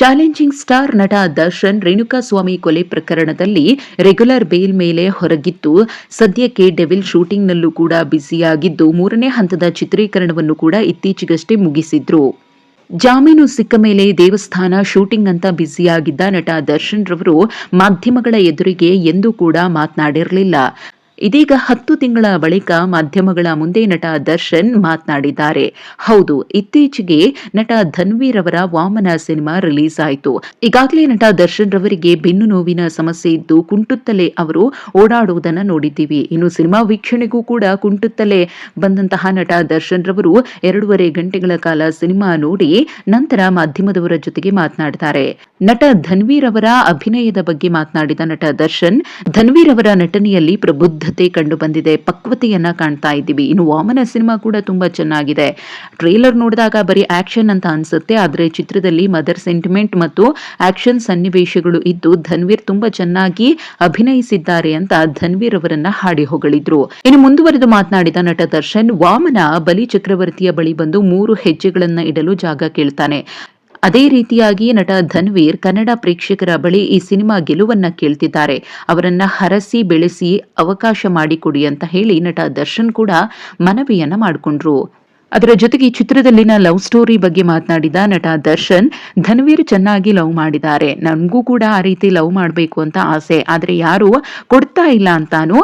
Challenging star ನಟ ದರ್ಶನ್ ರೇಣುಕಾಸ್ವಾಮಿ ಕೊಲೆ ಪ್ರಕರಣದಲ್ಲಿ ರೆಗ್ಯುಲರ್ ಬೇಲ್ ಮೇಲೆ ಹೊರಗಿದ್ದು, ಸದ್ಯಕ್ಕೆ ಡೆವಿಲ್ ಶೂಟಿಂಗ್ನಲ್ಲೂ ಕೂಡ ಬ್ಯುಸಿಯಾಗಿದ್ದು, ಮೂರನೇ ಹಂತದ ಚಿತ್ರೀಕರಣವನ್ನು ಕೂಡ ಇತ್ತೀಚೆಗಷ್ಟೇ ಮುಗಿಸಿದ್ರು. ಜಾಮೀನು ಸಿಕ್ಕ ಮೇಲೆ ದೇವಸ್ಥಾನ ಶೂಟಿಂಗ್ ಅಂತ ಬ್ಯುಸಿಯಾಗಿದ್ದ ನಟ ದರ್ಶನ್ ರವರು ಮಾಧ್ಯಮಗಳ ಎದುರಿಗೆ ಎಂದೂ ಕೂಡ ಮಾತನಾಡಿರಲಿಲ್ಲ. ಇದೀಗ ಹತ್ತು ತಿಂಗಳ ಬಳಿಕ ಮಾಧ್ಯಮಗಳ ಮುಂದೆ ನಟ ದರ್ಶನ್ ಮಾತನಾಡಿದ್ದಾರೆ. ಹೌದು, ಇತ್ತೀಚೆಗೆ ನಟ ಧನ್ವೀರ್ ಅವರ ವಾಮನ ಸಿನಿಮಾ ರಿಲೀಸ್ ಆಯಿತು. ಈಗಾಗಲೇ ನಟ ದರ್ಶನ್ ರವರಿಗೆ ಬೆನ್ನು ನೋವಿನ ಸಮಸ್ಯೆ ಇದ್ದು ಕುಂಟುತ್ತಲೇ ಅವರು ಓಡಾಡುವುದನ್ನು ನೋಡಿದ್ದೀವಿ. ಇನ್ನು ಸಿನಿಮಾ ವೀಕ್ಷಣೆಗೂ ಕೂಡ ಕುಂಟುತ್ತಲೇ ಬಂದಂತಹ ನಟ ದರ್ಶನ್ ರವರು ಎರಡೂವರೆ ಗಂಟೆಗಳ ಕಾಲ ಸಿನಿಮಾ ನೋಡಿ ನಂತರ ಮಾಧ್ಯಮದವರ ಜೊತೆಗೆ ಮಾತನಾಡುತ್ತಾರೆ ನಟ ಧನ್ವೀರ್ ಅವರ ಅಭಿನಯದ ಬಗ್ಗೆ ಮಾತನಾಡಿದ ನಟ ದರ್ಶನ್, ಧನ್ವೀರ್ ಅವರ ನಟನೆಯಲ್ಲಿ ಪ್ರಬುದ್ಧತೆ ಕಂಡು ಬಂದಿದೆ. ಪಕ್ವತೆಯನ್ನ ಕಾಣ್ತಾ ಇದ್ದೀವಿ. ಇನ್ನು ವಾಮನ ಸಿನಿಮಾ ಕೂಡ ತುಂಬಾ ಚೆನ್ನಾಗಿದೆ. ಟ್ರೇಲರ್ ನೋಡಿದಾಗ ಬರೀ ಆಕ್ಷನ್ ಅಂತ ಅನ್ಸುತ್ತೆ. ಆದ್ರೆ ಚಿತ್ರದಲ್ಲಿ ಮದರ್ ಸೆಂಟಿಮೆಂಟ್ ಮತ್ತು ಆಕ್ಷನ್ ಸನ್ನಿವೇಶಗಳು ಇದ್ದು ಧನ್ವೀರ್ ತುಂಬಾ ಚೆನ್ನಾಗಿ ಅಭಿನಯಿಸಿದ್ದಾರೆ ಅಂತ ಧನ್ವೀರ್ ಅವರನ್ನ ಹಾಡಿ ಹೊಗಳಿದ್ರು. ಇನ್ನು ಮುಂದುವರೆದು ಮಾತನಾಡಿದ ನಟ ದರ್ಶನ್, ವಾಮನ ಬಲಿ ಚಕ್ರವರ್ತಿಯ ಬಳಿ ಬಂದು ಮೂರು ಹೆಜ್ಜೆಗಳನ್ನ ಇಡಲು ಜಾಗ ಕೇಳ್ತಾನೆ. ಅದೇ ರೀತಿಯಾಗಿ ನಟ ಧನ್ವೀರ್ ಕನ್ನಡ ಪ್ರೇಕ್ಷಕರ ಬಳಿ ಈ ಸಿನಿಮಾ ಗೆಲುವನ್ನ ಕೇಳ್ತಿದ್ದಾರೆ. ಅವರನ್ನ ಹರಸಿ ಬೆಳೆಸಿ ಅವಕಾಶ ಮಾಡಿಕೊಡಿ ಅಂತ ಹೇಳಿ ನಟ ದರ್ಶನ್ ಕೂಡ ಮನವಿಯನ್ನ ಮಾಡಿಕೊಂಡ್ರು. ಅದರ ಜೊತೆಗೆ ಚಿತ್ರದಲ್ಲಿನ ಲವ್ ಸ್ಟೋರಿ ಬಗ್ಗೆ ಮಾತನಾಡಿದ ನಟ ದರ್ಶನ್, ಧನ್ವೀರ್ ಚೆನ್ನಾಗಿ ಲವ್ ಮಾಡಿದ್ದಾರೆ. ನನಗೂ ಕೂಡ ಆ ರೀತಿ ಲವ್ ಮಾಡಬೇಕು ಅಂತ ಆಸೆ. ಆದರೆ ಯಾರು ಕೊಡ್ತಾ ಇಲ್ಲ ಅಂತಾನು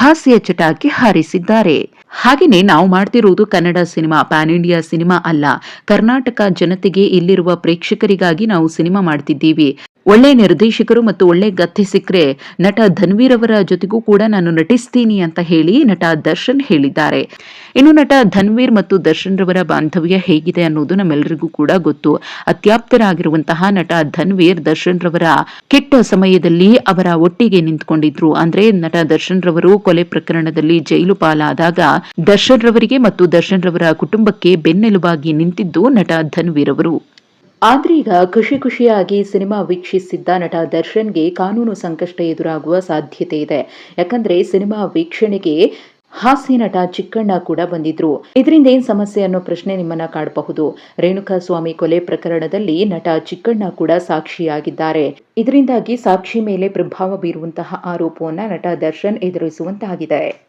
ಹಾಸ್ಯ ಚಟಾಕಿ ಹಾರಿಸಿದ್ದಾರೆ. ಹಾಗೆಯೇ ನಾವು ಮಾಡ್ತಿರುವುದು Kannada cinema, pan India cinema ಅಲ್ಲ. ಕರ್ನಾಟಕ ಜನತೆಗೆ ಇಲ್ಲಿರುವ ಪ್ರೇಕ್ಷಕರಿಗಾಗಿ ನಾವು ಸಿನಿಮಾ ಮಾಡ್ತಿದ್ದೀವಿ. ಒಳ್ಳೆ ನಿರ್ದೇಶಕರು ಮತ್ತು ಒಳ್ಳೆ ಗತ್ತೆ ಸಿಕ್ಕರೆ ನಟ ಧನ್ವೀರ್ ಅವರ ಜೊತೆಗೂ ಕೂಡ ನಾನು ನಟಿಸ್ತೀನಿ ಅಂತ ಹೇಳಿ ನಟ ದರ್ಶನ್ ಹೇಳಿದ್ದಾರೆ. ಇನ್ನು ನಟ ಧನ್ವೀರ್ ಮತ್ತು ದರ್ಶನ್ ರವರ ಬಾಂಧವ್ಯ ಹೇಗಿದೆ ಅನ್ನೋದು ನಮ್ಮೆಲ್ಲರಿಗೂ ಕೂಡ ಗೊತ್ತು. ಅತ್ಯಾಪ್ತರಾಗಿರುವಂತಹ ನಟ ಧನ್ವೀರ್ ದರ್ಶನ್ ರವರ ಕೆಟ್ಟ ಸಮಯದಲ್ಲಿ ಅವರ ಒಟ್ಟಿಗೆ ನಿಂತ್ಕೊಂಡಿದ್ರು. ಅಂದ್ರೆ ನಟ ದರ್ಶನ್ ರವರು ಕೊಲೆ ಪ್ರಕರಣದಲ್ಲಿ ಜೈಲು ಪಾಲಾದಾಗ ದರ್ಶನ್ ರವರಿಗೆ ಮತ್ತು ದರ್ಶನ್ ರವರ ಕುಟುಂಬಕ್ಕೆ ಬೆನ್ನೆಲುಬಾಗಿ ನಿಂತಿದ್ದು ನಟ ಧನ್ವೀರ್ ಅವರು. ಆದ್ರೀಗ ಖುಷಿ ಖುಷಿಯಾಗಿ ಸಿನಿಮಾ ವೀಕ್ಷಿಸಿದ್ದ ನಟ ದರ್ಶನ್ಗೆ ಕಾನೂನು ಸಂಕಷ್ಟ ಎದುರಾಗುವ ಸಾಧ್ಯತೆ ಇದೆ. ಯಾಕಂದ್ರೆ ಸಿನಿಮಾ ವೀಕ್ಷಣೆಗೆ ಹಾಸ್ಯ ನಟ ಚಿಕ್ಕಣ್ಣ ಕೂಡ ಬಂದಿದ್ರು. ಇದರಿಂದ ಏನ್ ಸಮಸ್ಯೆ ಅನ್ನೋ ಪ್ರಶ್ನೆ ನಿಮ್ಮನ್ನ ಕಾಡಬಹುದು. ರೇಣುಕಾ ಸ್ವಾಮಿ ಕೊಲೆ ಪ್ರಕರಣದಲ್ಲಿ ನಟ ಚಿಕ್ಕಣ್ಣ ಕೂಡ ಸಾಕ್ಷಿಯಾಗಿದ್ದಾರೆ. ಇದರಿಂದಾಗಿ ಸಾಕ್ಷಿ ಮೇಲೆ ಪ್ರಭಾವ ಬೀರುವಂತಹ ಆರೋಪವನ್ನ ನಟ ದರ್ಶನ್ ಎದುರಿಸುವಂತಾಗಿದೆ.